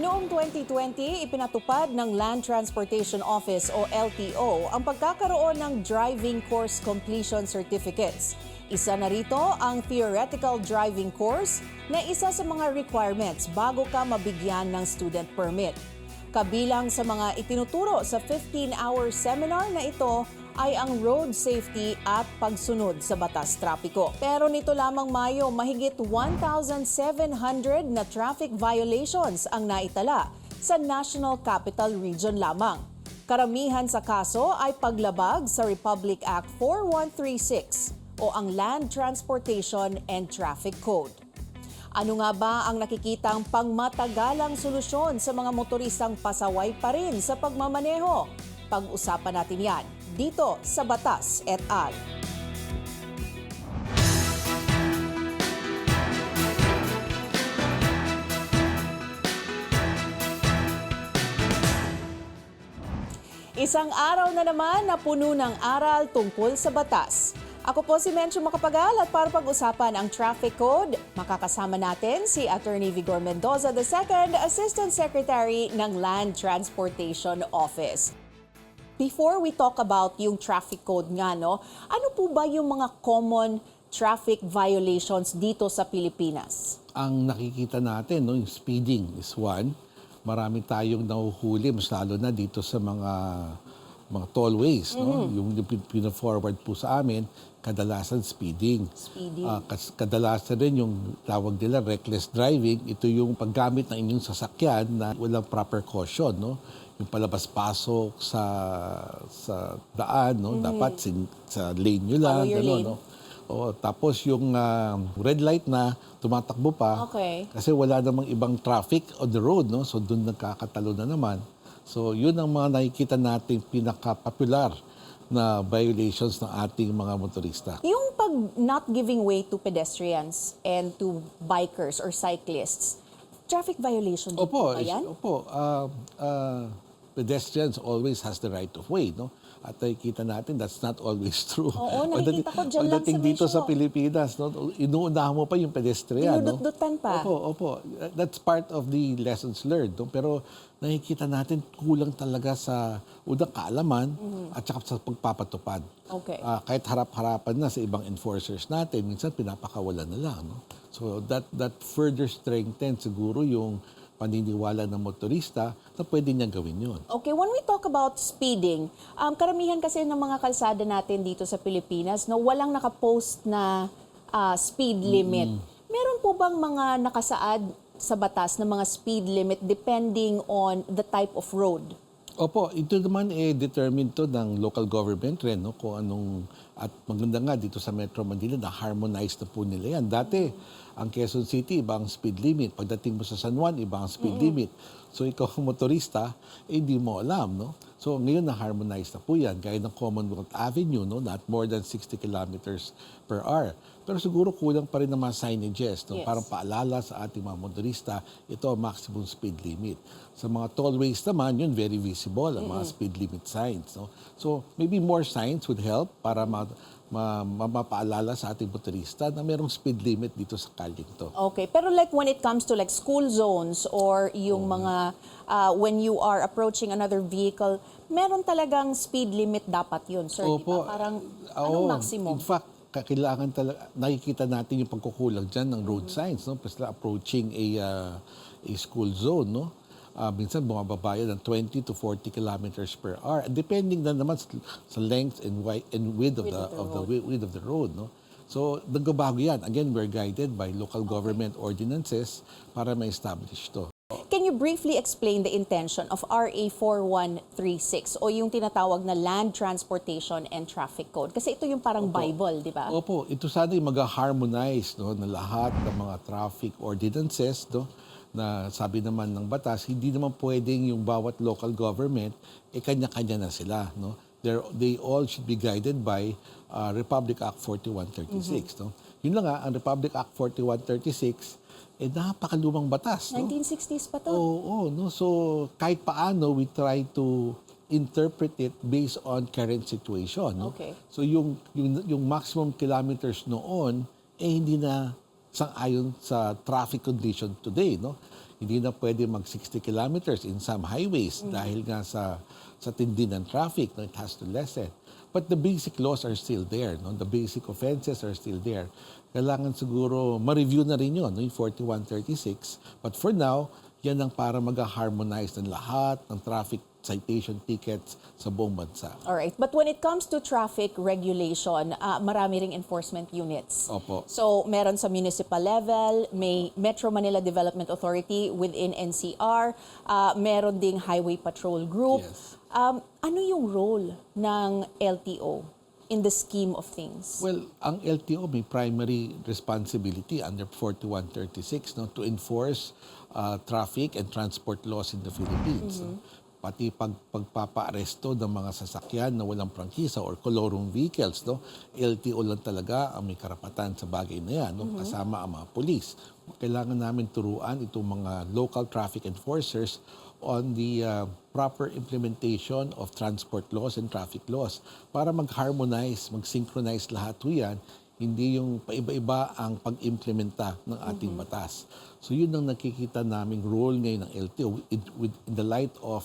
Noong 2020, ipinatupad ng Land Transportation Office o LTO ang pagkakaroon ng Driving Course Completion Certificates. Isa na rito ang Theoretical Driving Course na isa sa mga requirements bago ka mabigyan ng student permit. Kabilang sa mga itinuturo sa 15-hour seminar na ito ay ang road safety at pagsunod sa batas trapiko. Pero nito lamang Mayo, mahigit 1,700 na traffic violations ang naitala sa National Capital Region lamang. Karamihan sa kaso ay paglabag sa Republic Act 4136 o ang Land Transportation and Traffic Code. Ano nga ba ang nakikitang pangmatagalang solusyon sa mga motoristang pasaway pa rin sa pagmamaneho? Pag-usapan natin yan dito sa Batas et al. Isang araw na naman na puno ng aral tungkol sa batas. Ako po si Mencho Makapagal at para pag-usapan ang traffic code, makakasama natin si Attorney Vigor Mendoza II, Assistant Secretary ng Land Transportation Office. Before we talk about yung traffic code nga, no, ano po ba yung mga common traffic violations dito sa Pilipinas? ang nakikita natin, no, yung speeding is one. Marami tayong nahuhuli, mas lalo na dito sa mga mga tollways, no? Yung, yung pin- pina-forward po sa amin, kadalasan speeding. Speeding. Kas- kadalasan rin yung tawag nila reckless driving. Ito yung paggamit ng inyong sasakyan na walang proper caution, no? Yung palabas-pasok sa sa daan, no? Dapat sin- sa lane nyo lang, Follow gano'n, no? Oo, tapos yung ah, red light na tumatakbo pa Okay. kasi wala namang ibang traffic on the road no so doon nagkakatalo na naman so yun ang mga nakikita nating pinaka-popular na violations ng ating mga motorista Yung pag not giving way to pedestrians and to bikers or cyclists, traffic violation din po Opo, ba is- yan? opo. ah, ah, pedestrians always has the right of way, no? At nakikita natin that's not always true. Oo, nakikita ko dyan lang sa dito sa Pilipinas, no, inuunahan mo pa yung pedestrian, no? Dinudut-dutan pa. Opo, opo. That's part of the lessons learned, no? Pero nakikita natin kulang talaga sa unang kaalaman at saka sa pagpapatupad. Mm-hmm. Okay. Ah, kahit harap-harapan na sa ibang enforcers natin, minsan pinapakawalan na lang. No? So that that further strengthens siguro yung paniniwala ng motorista na pwede niya gawin yun. Okay, when we talk about speeding, um, karamihan kasi ng mga kalsada natin dito sa Pilipinas, no, walang nakapost na ah, speed limit. Meron po bang mga nakasaad sa batas na mga speed limit depending on the type of road? Opo, ito naman eh determined to ng local government rin no kung anong at maganda nga dito sa Metro Manila na harmonize na po nila yan. Dati ang Quezon City iba ang speed limit, pagdating mo sa San Juan iba ang speed limit. So ikaw ang motorista, eh, hindi mo alam, no? So ngayon na harmonize na po yan gaya ng Commonwealth Avenue, no, not more than 60 kilometers per hour. Pero siguro kulang pa rin ng mga signages, no? Yes. Parang paalala sa ating mga motorista, ito ang maximum speed limit. Sa mga tollways naman, yun very visible, ang mga speed limit signs. No? So maybe more signs would help para ma, ma, ma- mapaalala sa ating motorista na merong speed limit dito sa kalyeng to. Okay, pero like when it comes to like school zones or yung mga ah, when you are approaching another vehicle, meron talagang speed limit dapat yun, sir, di ba? Parang anong Oo. maximum? In fact, kailangan talaga, nakikita natin yung pagkukulang dyan ng road signs, no? Basta approaching a, uh, a school zone, no? Ah, minsan bumababa yan ng 20 to 40 kilometers per hour. Depending na naman sa, sa length and, wi- and width of the, of the of the, wi- width of the road, no? So, nagbabago yan. Again, we're guided by local government ordinances para ma-establish to. You briefly explain the intention of RA 4136 o yung tinatawag na Land Transportation and Traffic Code? Kasi ito yung parang Bible, di ba? Opo, ito sana yung mag-harmonize no, na lahat ng mga traffic ordinances no, na sabi naman ng batas, hindi naman pwedeng yung bawat local government, eh kanya-kanya na sila. No? They're, they all should be guided by uh, Republic Act 4136. No? Yun lang nga, ang Republic Act 4136, eh napakalumang batas. No? 1960s pa to. Oo, oo, no? So, kahit paano, we try to interpret it based on current situation. No? Okay. So, yung, yung, yung maximum kilometers noon, eh hindi na sang-ayon sa traffic condition today. No? Hindi na pwede mag 60 kilometers in some highways dahil nga sa sa tindi ng traffic, no, it has to lessen. But the basic laws are still there, no? The basic offenses are still there. Kailangan siguro ma-review na rin 'yon, no, yung 4136. But for now, yan ang para mag-harmonize ng lahat ng traffic citation tickets sa buong bansa. Alright, but when it comes to traffic regulation, ah, marami ring enforcement units. Opo. So, meron sa municipal level, may Metro Manila Development Authority within NCR, ah, meron ding Highway Patrol Group. Yes. Um, ano yung role ng LTO in the scheme of things? Well, ang LTO may primary responsibility under 4136 no to enforce uh, traffic and transport laws in the Philippines. no? Pati pag pagpapaaresto ng mga sasakyan na walang prangkisa or colorong vehicles, no? LTO lang talaga ang may karapatan sa bagay na yan, no? kasama ang mga polis. Kailangan namin turuan itong mga local traffic enforcers on the uh, proper implementation of transport laws and traffic laws para mag-harmonize, mag-synchronize lahat ho yan, hindi yung paiba-iba ang pag-implementa ng ating batas. So yun ang nakikita naming role ngayon ng LTO in, with, in the light of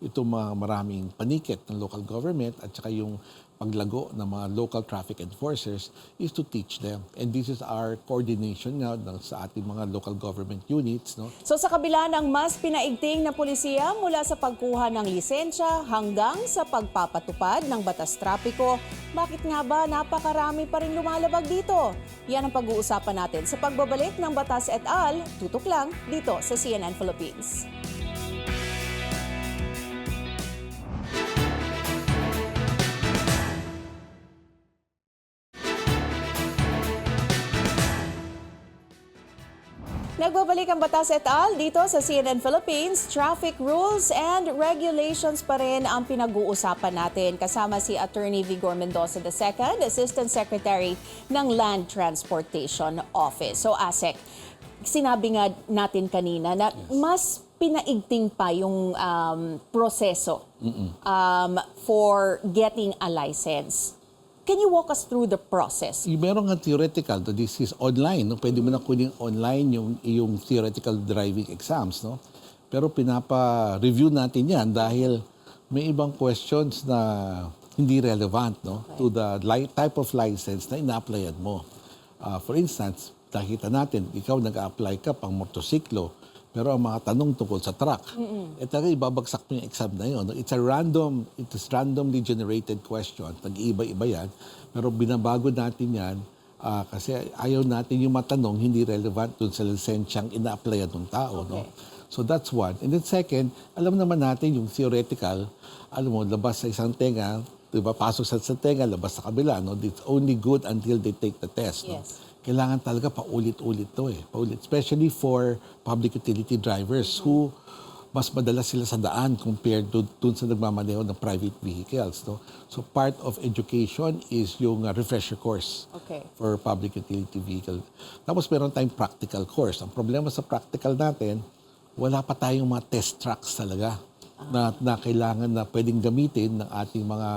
itong mga maraming panikit ng local government at saka yung paglago ng mga local traffic enforcers is to teach them. And this is our coordination now sa ating mga local government units. No? So sa kabila ng mas pinaigting na pulisiya mula sa pagkuha ng lisensya hanggang sa pagpapatupad ng batas trapiko, bakit nga ba napakarami pa rin lumalabag dito? Yan ang pag-uusapan natin sa pagbabalik ng Batas et al. Tutok lang dito sa CNN Philippines. Nagbabalik ang Batas et al. dito sa CNN Philippines. Traffic rules and regulations pa rin ang pinag-uusapan natin. Kasama si Attorney Vigor Mendoza II, Assistant Secretary ng Land Transportation Office. So ASEC, sinabi nga natin kanina na mas pinaigting pa yung um, proseso um, for getting a license. Can you walk us through the process? Yung meron nga theoretical, no, this is online. No? Pwede mo na kunin online yung, yung theoretical driving exams. No? Pero pinapa-review natin yan dahil may ibang questions na hindi relevant no? to the li- type of license na ina-applyan mo. Ah, for instance, nakita natin, ikaw nag-apply ka pang motorsiklo, pero ang mga tanong tungkol sa truck, eh talaga ibabagsak mo yung exam na yun. no? It's a random, it is randomly generated question. Nag-iiba-iba yan. Pero binabago natin yan ah, kasi ayaw natin yung matanong hindi relevant dun sa lisensyang ina-applyan ng tao. No? Okay. So that's one. And then second, alam naman natin yung theoretical, alam mo, labas sa isang tenga, di ba, pasok sa isang tenga, labas sa kabila. No? It's only good until they take the test. No? Kailangan talaga paulit-ulit to eh. Paulit. Especially for public utility drivers who mas madalas sila sa daan compared to dun sa nagmamaneho ng private vehicles. No? So part of education is yung uh, refresher course Okay. for public utility vehicle. Tapos meron tayong practical course. Ang problema sa practical natin, wala pa tayong mga test tracks talaga na, na kailangan na pwedeng gamitin ng ating mga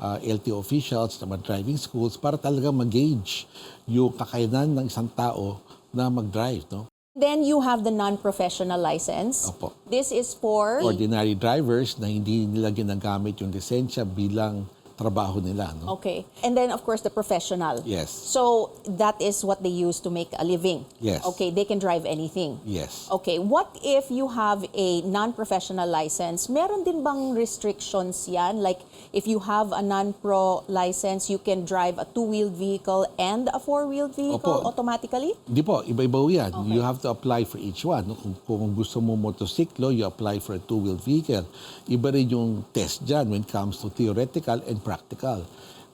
uh, LTO officials, ng mga driving schools para talaga mag-gauge yung kakayanan ng isang tao na mag-drive. No? Then you have the non-professional license. Opo. This is for Ordinary drivers na hindi nila ginagamit yung lisensya bilang trabaho nila. No? Okay. And then of course the professional. Yes. So that is what they use to make a living. Yes. Okay, they can drive anything. Yes. Okay, what if you have a non-professional license? Meron din bang restrictions yan? Like, if you have a non-pro license, you can drive a two-wheeled vehicle and a four-wheeled vehicle Opo. automatically? Hindi po, iba-iba yan. Okay. You have to apply for each one. Kung, kung gusto mo motorsiklo, you apply for a two-wheel vehicle. Iba rin yung test dyan when it comes to theoretical and practical.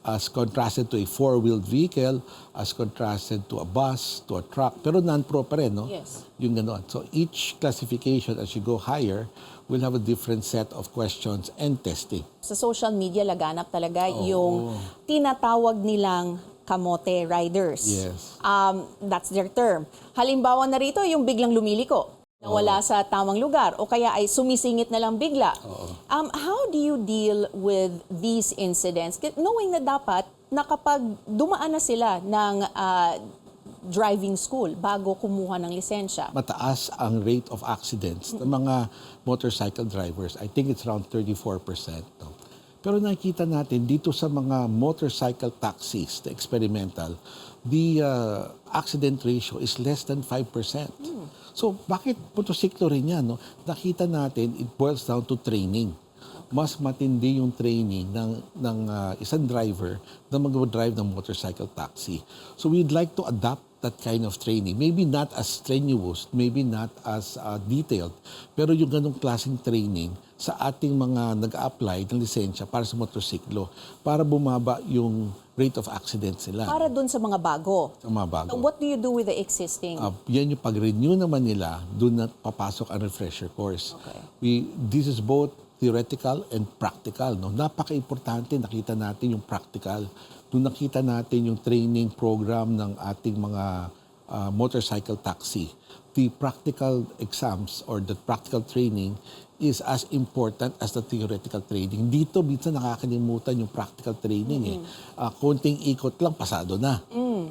As contrasted to a four-wheeled vehicle, as contrasted to a bus, to a truck. Pero non-pro pa rin, no? Yes. Yung ganon. So each classification as you go higher will have a different set of questions and testing. Sa social media, laganap talaga yung tinatawag nilang kamote riders. Yes. Um, that's their term. Halimbawa na rito, yung biglang lumiliko nawala sa tamang lugar o kaya ay sumisingit na lang bigla. Um, how do you deal with these incidents? K- Knowing na dapat na kapag dumaan na sila ng ah, driving school bago kumuha ng lisensya. mataas ang rate of accidents ng mga motorcycle drivers. I think it's around 34%. No? Pero nakikita natin dito sa mga motorcycle taxis, the experimental, the uh, accident ratio is less than 5%. So bakit motosiklo rin yan? No? Nakita natin it boils down to training. Mas matindi yung training ng, ng uh, isang driver na mag-drive ng motorcycle taxi. So we'd like to adapt that kind of training. Maybe not as strenuous, maybe not as uh, detailed, pero yung ganong klaseng training sa ating mga nag-apply ng lisensya para sa motorsiklo para bumaba yung rate of accidents nila Para dun sa mga bago. sa mga bago. What do you do with the existing? Uh, yan yung pag-renew naman nila, doon na papasok ang refresher course. Okay. We, this is both theoretical and practical. No? Napaka-importante nakita natin yung practical. Doon nakita natin yung training program ng ating mga uh, motorcycle taxi. The practical exams or the practical training is as important as the theoretical training. Dito, minsan nakakalimutan yung practical training. Eh. Ah, konting ikot lang, pasado na.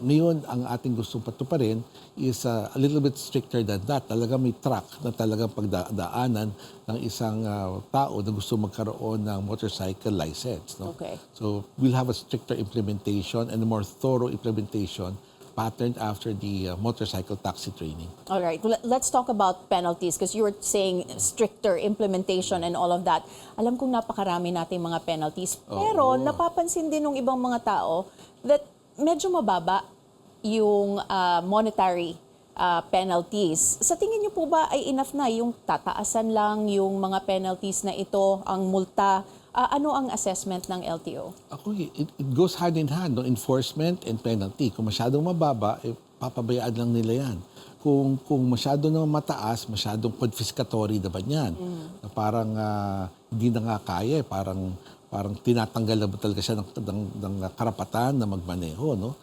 Ngayon, ang ating gustong patuparin is uh, a little bit stricter than that. Talaga may track na talagang pagdaanan ng isang uh, tao na gusto magkaroon ng motorcycle license. No? Okay. So we'll have a stricter implementation and a more thorough implementation patterned after the uh, motorcycle taxi training. All right. Let's talk about penalties because you were saying stricter implementation and all of that. Alam kong napakarami nating mga penalties. Pero napapansin din ng ibang mga tao that medyo mababa yung ah, monetary ah, penalties. Sa tingin niyo po ba ay enough na yung tataasan lang yung mga penalties na ito, ang multa? Ah, ano ang assessment ng LTO? Ako, it, it goes hand in hand, no? enforcement and penalty. Kung masyadong mababa, eh, papabayaan lang nila yan. Kung, kung masyado na mataas, masyadong confiscatory naman yan. Na parang ah, hindi na nga kaya, eh. parang, parang tinatanggal na talaga siya ng, ng, ng karapatan na magmaneho no?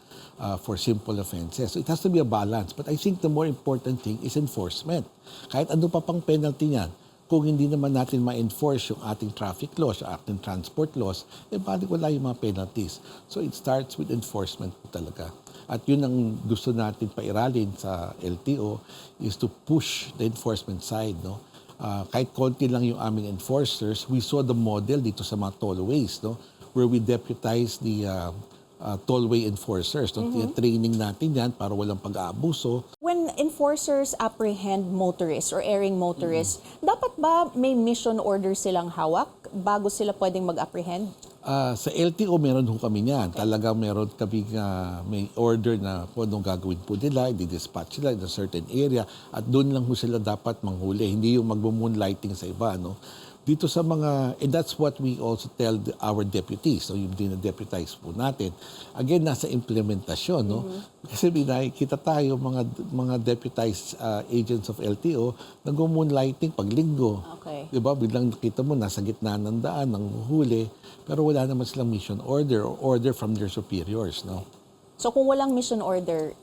Ah, for simple offenses. So it has to be a balance. But I think the more important thing is enforcement. Kahit ano pa pang penalty niyan, kung hindi naman natin ma-enforce yung ating traffic laws, yung ating transport laws, eh balik wala yung mga penalties. So it starts with enforcement talaga. At yun ang gusto natin pairalin sa LTO is to push the enforcement side. No? Ah, kahit konti lang yung aming enforcers, we saw the model dito sa mga tollways, no? where we deputize the uh, uh, tollway enforcers. No? Training natin yan para walang pag-aabuso. When enforcers apprehend motorists or erring motorists, dapat ba may mission order silang hawak bago sila pwedeng mag-apprehend? Ah, sa LTO meron ho kami niyan. Talagang meron kami nga may order na kung anong gagawin po nila, i-dispatch sila in a certain area at doon lang ho sila dapat manghuli. Hindi yung magmo-moonlighting sa iba. No? Dito sa mga, and that's what we also tell the- our deputies, so yung dinadeputize po natin. Again, nasa implementasyon, no? Kasi may nakikita tayo, mga, mga deputized ah, agents of LTO, nag-moonlighting pag linggo. Okay. Di ba? Biglang nakita mo, nasa gitna ng daan, ng huli, pero wala naman silang mission order or order from their superiors, no? So kung walang mission order,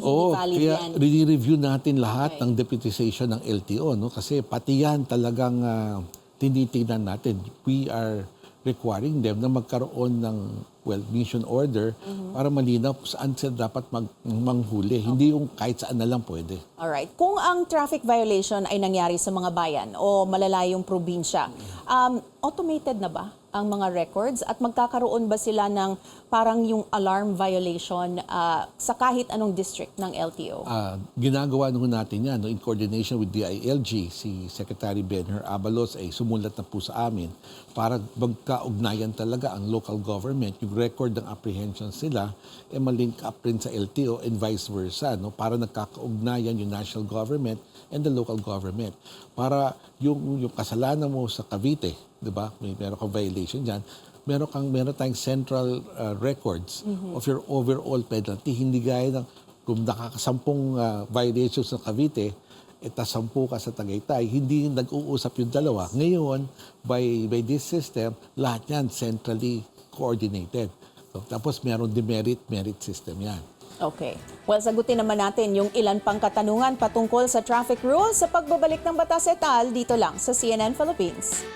Oo, valid kaya re-review natin lahat Okay. ng deputization ng LTO, no? Kasi pati yan talagang ah, tinitingnan natin. We are requiring them na magkaroon ng well, mission order Mm-hmm. para malinaw kung saan sila dapat mag, manghuli. Hindi yung kahit saan na lang pwede. Alright. Kung ang traffic violation ay nangyari sa mga bayan o malalayong probinsya, um, automated na ba ang mga records at magkakaroon ba sila ng parang yung alarm violation ah, sa kahit anong district ng LTO? Ah, ginagawa nung natin yan no, in coordination with DILG, si Secretary Benher Abalos ay sumulat na po sa amin para magkaugnayan talaga ang local government, yung record ng apprehension sila, eh malink up rin sa LTO and vice versa, no, para nagkakaugnayan yung national government and the local government. Para yung, yung kasalanan mo sa Cavite, di ba, may meron kang violation dyan, meron kang meron tayong central uh, records of your overall penalty hindi gaya ng kung nakakasampung uh, violations sa Cavite at sampu ka sa Tagaytay, hindi nag-uusap yung dalawa. Ngayon, by, by this system, lahat yan centrally coordinated. So, tapos meron demerit, merit system yan. Okay. Well, sagutin naman natin yung ilan pang katanungan patungkol sa traffic rules sa pagbabalik ng batas etal dito lang sa CNN Philippines.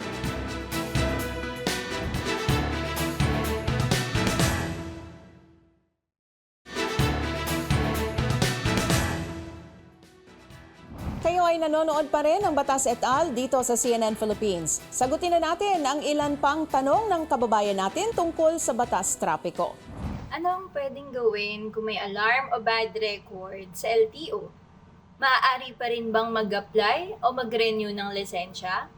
Kayo ay nanonood pa rin ng Batas et al. dito sa CNN Philippines. Sagutin na natin ang ilan pang tanong ng kababayan natin tungkol sa batas trapiko. Ano ang pwedeng gawin kung may alarm o bad record sa LTO? Maaari pa rin bang mag-apply o mag-renew ng lisensya?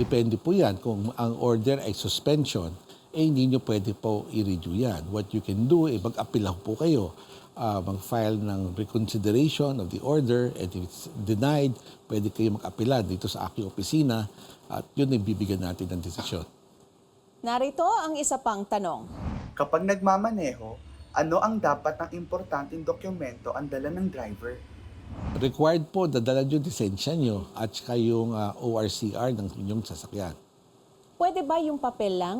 Depende po yan. Kung ang order ay suspension, eh hindi nyo pwede po i-review yan. What you can do, eh mag-appeal po kayo. Ah, mag-file ng reconsideration of the order and if it's denied, pwede kayo mag-apela dito sa aking opisina at yun ay bibigyan natin ng desisyon. Narito ang isa pang tanong. Kapag nagmamaneho, ano ang dapat ng importanteng dokumento ang dala ng driver? Required po, dadala nyo lisensya nyo at saka yung ah, ORCR ng inyong sasakyan. Pwede ba yung papel lang?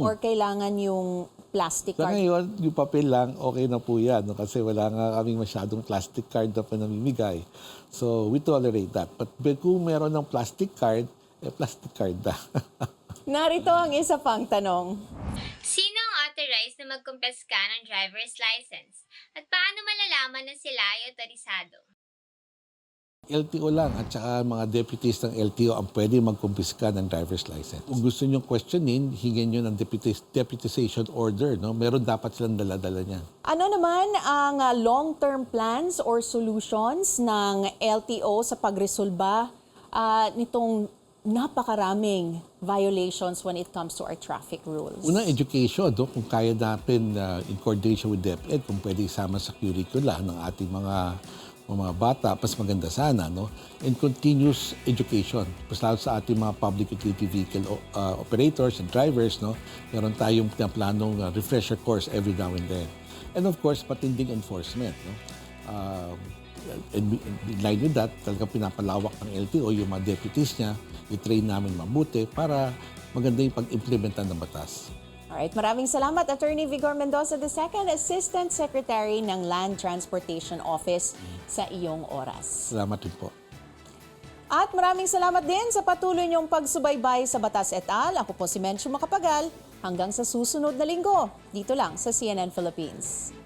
Or kailangan yung plastic Sa card? ngayon, yung papel lang, okay na po yan. No? Kasi wala nga kaming masyadong plastic card na panamimigay. So, we tolerate that. But but kung meron ng plastic card, eh plastic card na. Narito ang isa pang tanong. Sino ang authorized na magkumpeska ng driver's license? At paano malalaman na sila ay otorisado? LTO lang at saka mga deputies ng LTO ang pwede magkumpiska ng driver's license. Kung gusto nyo questionin, hingin nyo ng deputis- deputization order. No? Meron dapat silang dala-dala niyan. Ano naman ang uh, long-term plans or solutions ng LTO sa pagresolba uh, nitong napakaraming violations when it comes to our traffic rules? Unang education, no? kung kaya natin uh, in coordination with DepEd, kung pwede isama sa curricula ng ating mga mga bata, mas maganda sana, no? And continuous education. Mas lalo sa ating mga public utility vehicle uh, operators and drivers, no? Meron tayong planong uh, refresher course every now and then. And of course, patinding enforcement, no? Uh, in line with that, talagang pinapalawak ng LTO yung mga deputies niya, i-train namin mabuti para maganda yung pag-implementa ng batas. Alright, maraming salamat Attorney Vigor Mendoza II, Assistant Secretary ng Land Transportation Office sa iyong oras. Salamat rin po. At maraming salamat din sa patuloy niyong pagsubaybay sa Batas et al. Ako po si Mencho Makapagal. Hanggang sa susunod na linggo, dito lang sa CNN Philippines.